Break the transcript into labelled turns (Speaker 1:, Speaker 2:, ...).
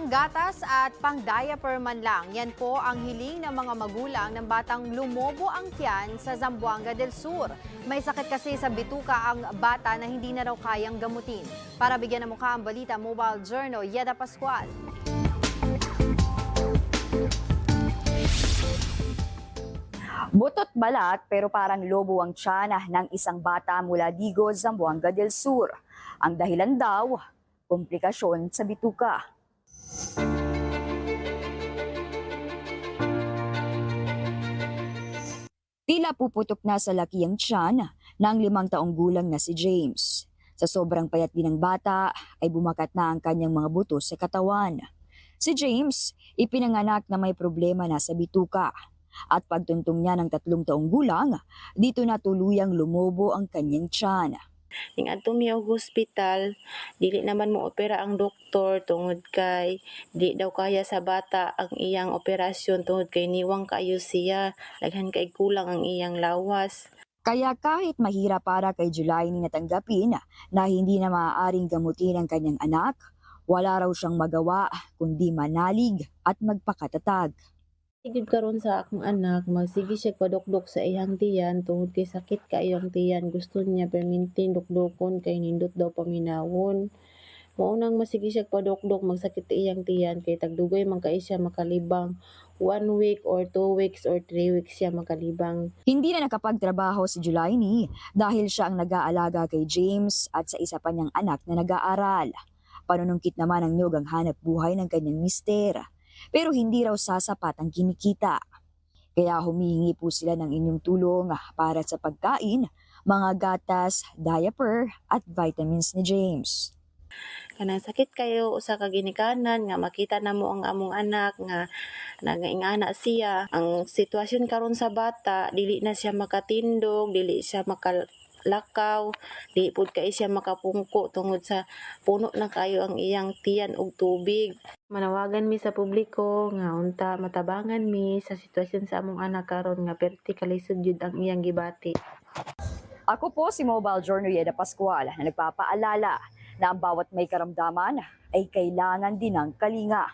Speaker 1: Panggatas at pang-diaper man lang, yan po ang hiling ng mga magulang ng batang lumobo ang tiyan sa Zamboanga del Sur. May sakit kasi sa bituka ang bata na hindi na raw kayang gamutin. Para bigyan ng mukha ang balita, Mobile Journal, Yeda Pascual.
Speaker 2: Butot balat pero parang lobo ang tiyana ng isang bata mula Digo, Zamboanga del Sur. Ang dahilan daw, komplikasyon sa bituka. Tila puputok na sa laki ang tiyan ng limang taong gulang na si James. Sa sobrang payat din ng bata ay bumakat na ang kanyang mga buto sa katawan. Si James, ipinanganak na may problema na sa bituka at pagtuntong niya ng tatlong taong gulang, dito na tuluyang lumobo ang kanyang tiyan.
Speaker 3: Ning adto mi og hospital, dili naman mo opera ang doktor tungod kay di daw kaya sa bata ang iyang operasyon tungod kay niwang kayo siya. Daghan kay kulang ang iyang lawas.
Speaker 2: Kaya kahit mahirap para kay July ni natanggapin na hindi na maaaring gamutin ang kanyang anak, wala raw siyang magawa kundi manalig at magpakatatag.
Speaker 3: Sigid karon sa akong anak, magsige siya padokdok sa iyang tiyan tungod kay sakit ka iyang tiyan. Gusto niya permintin dokdokon kay nindot daw paminawon. Maunang masige siya padokdok magsakit iyang tiyan kay tagdugay man kay siya makalibang. One week or two weeks or three weeks siya makalibang.
Speaker 2: Hindi na nakapagtrabaho si July ni dahil siya ang nag-aalaga kay James at sa isa pa niyang anak na nag-aaral. Panunungkit naman ang niyog ang hanap buhay ng kanyang mister. Pero hindi raw sasapat ang kinikita. Kaya humihingi po sila ng inyong tulong para sa pagkain, mga gatas, diaper at vitamins ni James.
Speaker 3: kanang sakit kayo usa ka ginikanan nga makita na mo ang among anak nga nagaingana siya ang sitwasyon karon sa bata dili na siya makatindog dili siya makalakaw di pud kay siya makapungko tungod sa puno na kayo ang iyang tiyan og tubig. Manawagan mi sa publiko nga unta matabangan mi sa sitwasyon sa among anak karon nga perti kalisod jud ang iyang gibati.
Speaker 2: Ako po si Mobile Journal Yeda Pascual na nagpapaalala na ang bawat may karamdaman ay kailangan din ng kalinga.